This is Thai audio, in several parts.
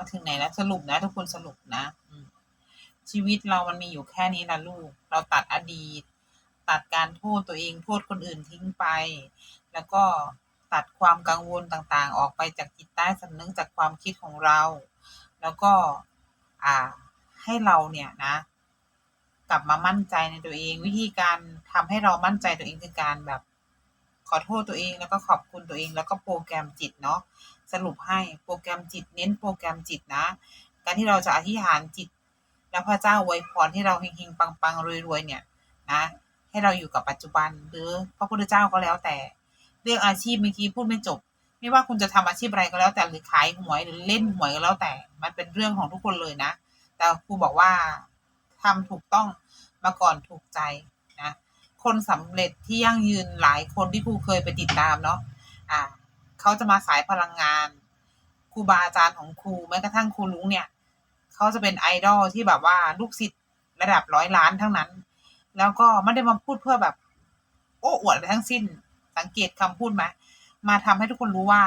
มาถึงไหนแล้วสรุปนะ ทุกคนสรุปนะชีวิตเรามันมีอยู่แค่นี้นะลูก เราตัดอดีต ตัดการโทษตัวเองโทษคนอื่นทิ้งไป แล้วก็ตัดความกังวลต่างๆ ออกไปจากจิตใต้สำนึกจากความคิดของเรา แล้วก็อ่าให้เราเนี่ยนะ กลับมามั่นใจในตัวเอง วิธีการทำให้เรามั่นใจตัวเองคือการแบบ ขอโทษตัวเองแล้วก็ขอบคุณตัวเอง แล้วก็โปรแกรมจิตเนาะ สรุปให้โปรแกรมจิตเน้นโปรแกรมจิตนะ การที่เราจะอธิษฐานจิต แล้วพระเจ้าอวยพรให้เราเฮงๆปังๆรวยๆเนี่ยนะให้เราอยู่กับปัจจุบันหรือพระพุทธเจ้าก็แล้วแต่ เรื่องอาชีพเมื่อกี้พูดไม่จบ ไม่ว่าคุณจะทำอาชีพอะไรก็แล้วแต่หรือขายหวยหรือเล่นหวยก็แล้วแต่ มันเป็นเรื่องของทุกคนเลยนะ แต่ครูบอกว่าทำถูกต้องมาก่อนถูกใจนะคนสำเร็จที่ยั่งยืนหลายคนที่ครูเคยไปติดตามเนาะอ่า เขาจะมาสายพลังงานครูบาอาจารย์ของครูแม้กระทั่งครูลุงเนี่ยเขาจะเป็นไอดอลที่แบบว่าลูกศิษย์ระดับร้อยล้านทั้งนั้น แล้วก็ไม่ได้มาพูดเพื่อแบบ โอ้อวดอะไรทั้งสิ้น สังเกตคำพูดไหมมาทำให้ทุกคนรู้ว่า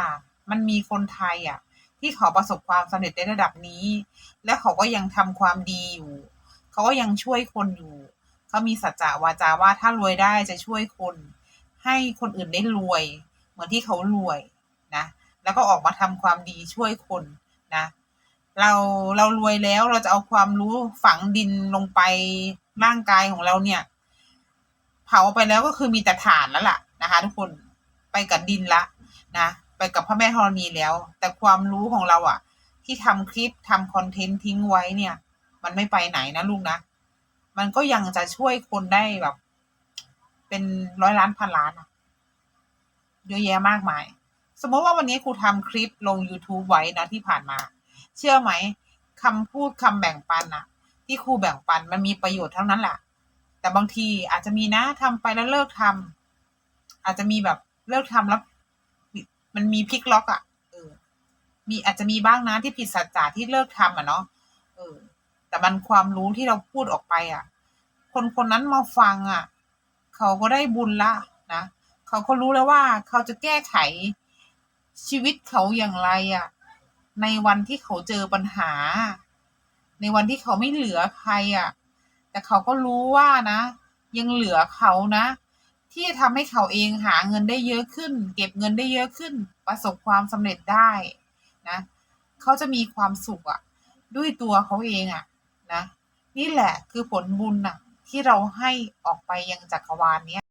มันมีคนไทยอะ ที่เขาประสบความสำเร็จในระดับนี้ และเขาก็ยังทำความดีอยู่ เขาก็ยังช่วยคนอยู่เขามีสัจจะวาจาว่าถ้ารวยได้จะช่วยคน ให้คนอื่นได้รวย เหมือนที่เขารวย นะแล้วก็ออกมาทำความดีช่วยคนนะเราเรารวยแล้วเราจะเอาความรู้ฝังดินลงไปร่างกายของเราเนี่ย เผาไปแล้วก็คือมีแต่ฐานแล้วล่ะนะคะ ทุกคนไปกับดินละนะไปกับพระแม่ธรณีแล้ว แต่ความรู้ของเราอะที่ทำคลิปทำคอนเทนต์ทิ้งไว้เนี่ย มันไม่ไปไหนนะลูกนะมันก็ยังจะช่วยคนได้แบบ เป็นร้อยล้านพันล้านอะเยอะแยะมากมาย สมมติว่าวันนี้ครูทำคลิปลง YouTube ไว้นะที่ผ่านมา เชื่อไหมคำพูดคำแบ่งปันอะที่ครูแบ่งปันมันมีประโยชน์ทั้งนั้นแหละแต่บางทีอาจจะมีนะทำไปแล้วเลิกทำอาจจะมีแบบเลิกทำแล้ว มันมีพลิกล็อกอะเออ มีอาจจะมีบ้างนะที่ผิดสัจจะที่เลิกทำอะเนาะเออ แต่มันความรู้ที่เราพูดออกไปอะคนคนนั้นมาฟังอะเขาก็ได้บุญละนะเขาก็รู้แล้วว่าเขาจะแก้ไข ชีวิตเขาอย่างไรอะในวันที่เขาเจอปัญหา ในวันที่เขาไม่เหลือใครอะแต่เขาก็รู้ว่านะ ยังเหลือเขานะ ที่จะทำให้เขาเองหาเงินได้เยอะขึ้น เก็บเงินได้เยอะขึ้น ประสบความสำเร็จได้นะเขาจะมีความสุขอะด้วยตัวเขาเองอะนะนี่แหละคือผลบุญอะที่เราให้ออกไปยังจักรวาลเนี้ย